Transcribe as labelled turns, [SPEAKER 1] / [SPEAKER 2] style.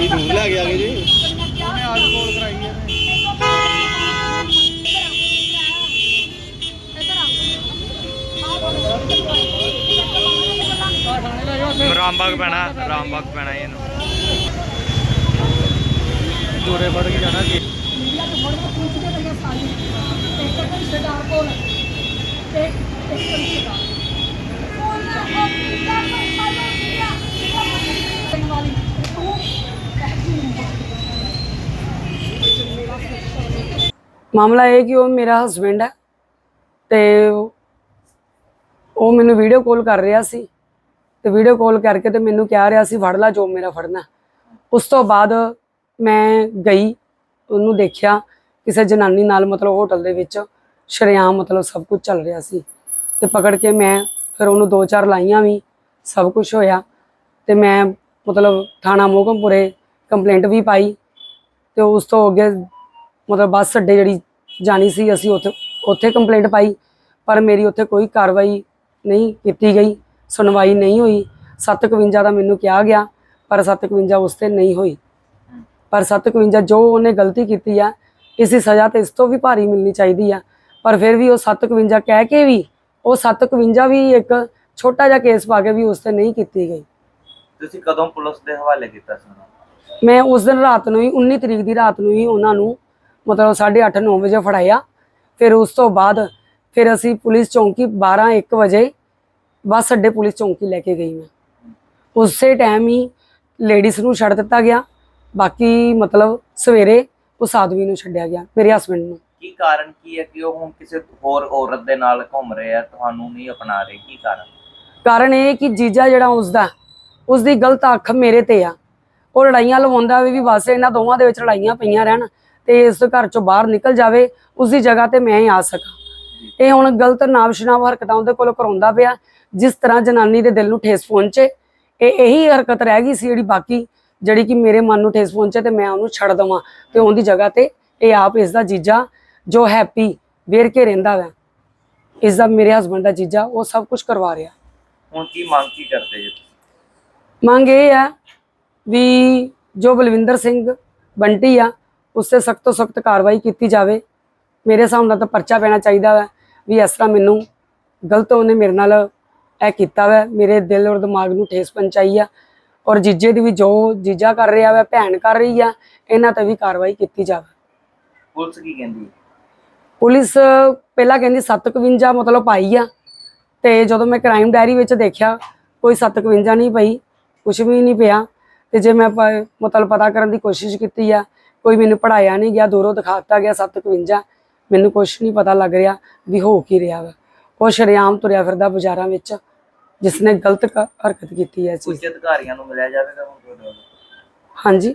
[SPEAKER 1] ਕੀ ਦੂਰ ਲੈ ਕੇ ਆ ਗਏ ਜੀ।
[SPEAKER 2] ਉਹਨੇ ਅੱਜ ਕੋਲ ਕਰਾਈ ਹੈ
[SPEAKER 3] ਰਾਮਬਾਗ ਪੈਣਾ ਰਾਮਬਾਗ ਪੈਣਾ ਇਹਨੂੰ।
[SPEAKER 2] ਦੂਰੇ ਫੜ ਕੇ ਜਾਣਾ ਜੀ।
[SPEAKER 4] ਮਾਮਲਾ ਇਹ ਕਿ ਉਹ ਮੇਰਾ ਹਸਬੰਡ ਹੈ ਤੇ ਉਹ- ਮੈਨੂੰ ਵੀਡੀਓ ਕਾਲ ਕਰ ਰਿਹਾ ਸੀ ਤੇ ਵੀਡੀਓ ਕਾਲ ਕਰਕੇ ਤੇ ਮੈਨੂੰ ਕਹਿ ਰਿਹਾ ਸੀ, ਫੜ ਲੈ ਜੋ ਮੇਰਾ ਫੜਨਾ। ਉਸ ਤੋਂ ਬਾਅਦ ਮੈਂ ਗਈ, ਉਹਨੂੰ ਦੇਖਿਆ, ਕਿਸੇ ਜਨਾਨੀ ਨਾਲ ਮਤਲਬ ਹੋਟਲ ਦੇ ਵਿੱਚ ਸ਼ਰੇਆਮ ਮਤਲਬ ਸਭ ਕੁਝ ਚੱਲ ਰਿਹਾ ਸੀ। ਤੇ ਪਕੜ ਕੇ ਮੈਂ ਫਿਰ ਉਹਨੂੰ ਦੋ ਚਾਰ ਲਾਈਆਂ ਵੀ, ਸਭ ਕੁਝ ਹੋਇਆ। ਤੇ ਮੈਂ ਮਤਲਬ ਥਾਣਾ ਮੋਹਕਮਪੁਰੇ ਕੰਪਲੇਂਟ ਵੀ ਪਾਈ ਤੇ ਉਸ ਤੋਂ ਅੱਗੇ ਮਤਲਬ ਬੱਸ ਅੱਡੇ ਜਿਹੜੀ ਜਾਣੀ ਸੀ ਅਸੀਂ ਉੱਥੇ ਉੱਥੇ ਕੰਪਲੇਂਟ ਪਾਈ ਪਰ ਮੇਰੀ ਉੱਥੇ ਕੋਈ ਕਾਰਵਾਈ ਨਹੀਂ ਕੀਤੀ ਗਈ ਸੁਣਵਾਈ ਨਹੀਂ ਹੋਈ। 751 ਦਾ ਮੈਨੂੰ ਕਿਹਾ ਗਿਆ ਪਰ 751 ਉਸ ਤੇ ਨਹੀਂ ਹੋਈ। ਪਰ 751 ਜੋ ਉਹਨੇ ਗਲਤੀ ਕੀਤੀ ਆ ਇਸ ਦੀ ਸਜ਼ਾ ਤੇ ਇਸ ਤੋਂ ਵੀ ਭਾਰੀ ਮਿਲਣੀ ਚਾਹੀਦੀ ਆ। ਪਰ ਫਿਰ ਵੀ ਉਹ 751 ਕਹਿ ਕੇ ਵੀ ਉਹ 751 ਵੀ ਇੱਕ ਛੋਟਾ ਜਿਹਾ ਕੇਸ ਪਾ ਕੇ ਵੀ ਉਸ ਤੇ ਨਹੀਂ ਕੀਤੀ ਗਈ।
[SPEAKER 5] ਤੁਸੀਂ ਕਦੋਂ ਪੁਲਿਸ ਦੇ ਹਵਾਲੇ ਕੀਤਾ ਸੀ?
[SPEAKER 4] ਮੈਂ ਉਸ ਦਿਨ ਰਾਤ ਨੂੰ ਹੀ 19 ਤਰੀਕ ਦੀ ਰਾਤ ਨੂੰ ਹੀ ਉਹਨਾਂ ਨੂੰ ਮਤਲਬ 8:30 9 ਵਜੇ ਫੜਾਇਆ। ਫਿਰ ਉਸ ਤੋਂ ਬਾਅਦ ਫਿਰ ਅਸੀਂ ਪੁਲਿਸ ਚੌਂਕੀ 12 1 ਵਜੇ ਬੱਸ ਅੱਡੇ ਪੁਲਿਸ ਚੌਂਕੀ ਲੈ ਕੇ ਗਈ ਮੈਂ। ਉਸੇ ਟਾਈਮ ਹੀ ਲੇਡੀਜ਼ ਨੂੰ ਛੱਡ ਦਿੱਤਾ ਗਿਆ। ਬਾਕੀ ਮਤਲਬ ਸਵੇਰੇ ਉਸ ਆਦਮੀ ਨੂੰ ਛੱਡਿਆ ਗਿਆ ਮੇਰੇ ਹਸਬੰਡ ਨੂੰ।
[SPEAKER 5] ਕੀ ਕਾਰਨ ਕੀ ਹੈ ਕਿ ਉਹ ਹੁਣ ਕਿਸੇ ਹੋਰ ਔਰਤ ਦੇ ਨਾਲ ਘੁੰਮ ਰਹੇ ਆ ਤੁਹਾਨੂੰ ਨਹੀਂ ਅਪਣਾ ਰਹੇ? ਕੀ ਕਾਰਨ?
[SPEAKER 4] ਕਾਰਨ ਇਹ ਕਿ ਜੀਜਾ ਜਿਹੜਾ ਉਸਦਾ ਉਸ ਦੀ ਗਲਤ ਅੱਖ ਮੇਰੇ ਤੇ ਆ। ਉਹ ਲੜਾਈਆਂ ਲਵਾਉਂਦਾ ਵੀ ਵੀ ਬਸ ਇਹਨਾਂ ਦੋਵਾਂ ਦੇ ਵਿੱਚ ਲੜਾਈਆਂ ਪਈਆਂ ਰਹਿਣ। ਤੇ ਇਸ ਘਰ ਚੋਂ ਬਾਹਰ ਨਿਕਲ ਜਾਵੇ ਉਸ ਦੀ ਜਗ੍ਹਾ ਤੇ ਮੈਂ ਹੀ ਆ ਸਕਾਂ ਇਹ ਹੁਣ ਗਲਤ ਨਾਮਸ਼ਨਾਮ ਹਰਕਤਾਂ ਉਹਦੇ ਕੋਲੋਂ ਕਰਾਉਂਦਾ ਪਿਆ ਜਿਸ ਤਰ੍ਹਾਂ ਜਨਾਨੀ ਦੇ ਦਿਲ ਨੂੰ ਠੇਸ ਪਹੁੰਚੇ ਇਹ ਇਹੀ ਹਰਕਤ ਰਹਿ ਗਈ ਸੀ ਜਿਹੜੀ ਬਾਕੀ ਜਿਹੜੀ ਕਿ ਮੇਰੇ ਮਨ ਨੂੰ ਠੇਸ ਪਹੁੰਚੇ ਤੇ ਮੈਂ ਉਹਨੂੰ ਛੱਡ ਦਵਾਂ ਤੇ ਉਹਦੀ ਜਗ੍ਹਾ ਤੇ ਇਹ ਆਪ ਇਸ ਦਾ ਜੀਜਾ ਜੋ ਹੈਪੀ ਵੇਰ ਕੇ ਰਹਿੰਦਾ ਵਾ ਇਸ ਦਾ ਮੇਰੇ ਹਸਬੰਡ ਦਾ ਜੀਜਾ ਉਹ ਸਭ ਕੁਝ ਕਰਵਾ ਰਿਹਾ
[SPEAKER 5] ਹੁਣ ਕੀ ਮੰਗ ਕੀ ਕਰਦੇ ਜੀ?
[SPEAKER 4] ਮੰਗ ਇਹ ਹੈ ਵੀ ਜੋ ਬਲਵਿੰਦਰ ਸਿੰਘ ਬੰਟੀ ਆ ਉਸ ਤੇ ਸਖਤ ਤੋਂ ਸਖਤ ਕਾਰਵਾਈ ਕੀਤੀ ਜਾਵੇ। ਮੇਰੇ ਹਿਸਾਬ ਨਾਲ ਤਾਂ ਪਰਚਾ ਪੈਣਾ ਚਾਹੀਦਾ ਵਾ ਵੀ ਇਸ ਤਰ੍ਹਾਂ ਮੈਨੂੰ ਗਲਤ ਉਹਨੇ ਮੇਰੇ ਨਾਲ ਇਹ ਕੀਤਾ ਵਾ। ਮੇਰੇ ਦਿਲ ਔਰ ਦਿਮਾਗ ਨੂੰ ਠੇਸ ਪਹੁੰਚਾਈ ਆ। ਔਰ ਜੀਜੇ ਦੀ ਵੀ ਜੋ ਜੀਜਾ ਕਰ ਰਿਹਾ ਵਾ ਭੈਣ ਕਰ ਰਹੀ ਆ ਇਹਨਾਂ ਤੇ ਵੀ ਕਾਰਵਾਈ ਕੀਤੀ ਜਾਵੇ।
[SPEAKER 5] ਪੁਲਿਸ ਕੀ ਕਹਿੰਦੀ ਹੈ?
[SPEAKER 4] ਪੁਲਿਸ ਪਹਿਲਾਂ ਕਹਿੰਦੀ 751 ਮਤਲਬ ਪਾਈ ਆ। ਤੇ ਜਦੋਂ ਮੈਂ ਕ੍ਰਾਈਮ ਡਾਇਰੀ ਵਿੱਚ ਦੇਖਿਆ ਕੋਈ 751 ਨਹੀਂ ਪਈ ਕੁਝ ਵੀ ਨਹੀਂ ਪਿਆ। ਤੇ ਜੇ ਮੈਂ ਮਤਲਬ ਪਤਾ ਕਰਨ ਦੀ ਕੋਸ਼ਿਸ਼ ਕੀਤੀ ਆ ਕੋਈ ਮੈਨੂੰ ਪੜਾਇਆ ਨਹੀਂ ਗਿਆ ਦੂਰੋਂ ਦਿਖਾਤਾ ਗਿਆ 751 ਮੈਨੂੰ ਕੁਝ ਨਹੀਂ ਪਤਾ ਲੱਗ ਰਿਹਾ ਵੀ ਹੋ ਕੀ ਰਿਹਾ ਵਾ। ਉਹ ਸ਼ਰੇਆਮ ਤੁਰਿਆ ਫਿਰਦਾ ਬਾਜ਼ਾਰਾਂ ਵਿੱਚ ਜਿਸ ਨੇ ਗਲਤ ਕ- ਹਰਕਤ ਕੀਤੀ ਹੈ ਇਸ ਚੀਜ਼
[SPEAKER 5] ਉੱਚ ਅਧਿਕਾਰੀਆਂ ਨੂੰ ਮਿਲਿਆ ਜਾਵੇਗਾ ਹੁਣ ਤੁਹਾਡੇ ਵੱਲੋਂ?
[SPEAKER 4] ਹਾਂਜੀ।